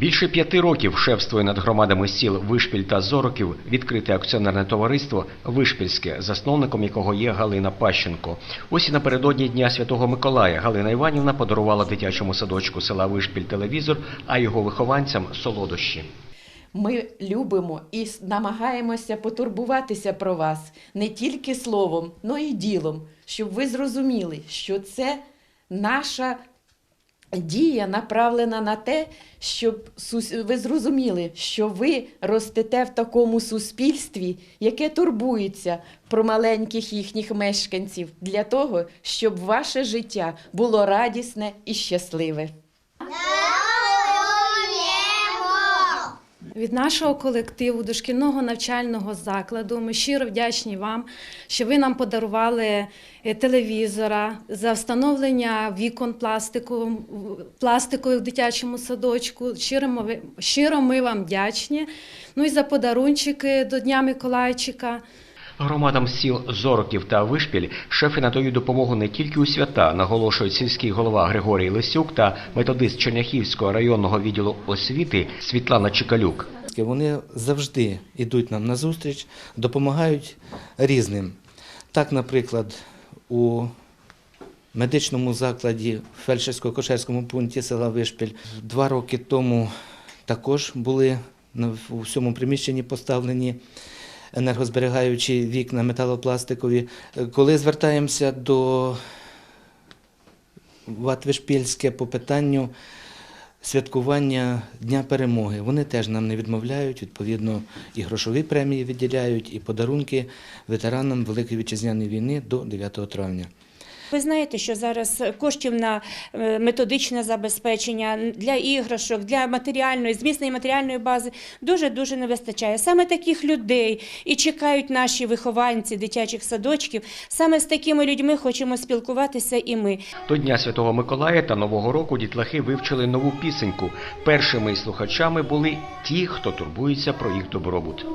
Більше п'яти років шефствує над громадами сіл Вишпіль та Зороків відкрите акціонерне товариство Вишпільське, засновником якого є Галина Пащенко. Ось і напередодні Дня Святого Миколая Галина Іванівна подарувала дитячому садочку села Вишпіль телевізор, а його вихованцям солодощі. Ми любимо і намагаємося потурбуватися про вас не тільки словом, але й ділом, щоб ви зрозуміли, що це наша дія направлена на те, щоб ви зрозуміли, що ви ростете в такому суспільстві, яке турбується про маленьких їхніх мешканців, для того, щоб ваше життя було радісне і щасливе. Від нашого колективу дошкільного навчального закладу ми щиро вдячні вам, що ви нам подарували е, телевізора за встановлення вікон пластику, пластикових в дитячому садочку. Щиро ми, щиро ми вам вдячні. Ну і за подарунчики до Дня Миколайчика. Громадам сіл Зороків та Вишпіль шефи надають допомогу не тільки у свята, наголошують сільський голова Григорій Лисюк та методист Черняхівського районного відділу освіти Світлана Чекалюк. Вони завжди йдуть нам на зустріч, допомагають різним. Так, наприклад, у медичному закладі фельдшерсько-кошерському пункті села Вишпіль два роки тому також були у всьому приміщенні поставлені енергозберігаючі вікна металопластикові. Е, Коли звертаємося до Ватвишпільське по питанню святкування Дня перемоги. Вони теж нам не відмовляють, відповідно, і грошові премії виділяють, і подарунки ветеранам Великої вітчизняної війни до 9 травня. Ви знаєте, що зараз коштів на е, методичне забезпечення для іграшок, для матеріальної, змісної матеріальної бази дуже дуже не вистачає. Саме таких людей і чекають наші вихованці дитячих садочків. Саме з такими людьми хочемо спілкуватися і ми. До Дня Святого Миколая та Нового року дітлахи вивчили нову пісеньку. Першими слухачами були ті, хто турбується про їх добробут.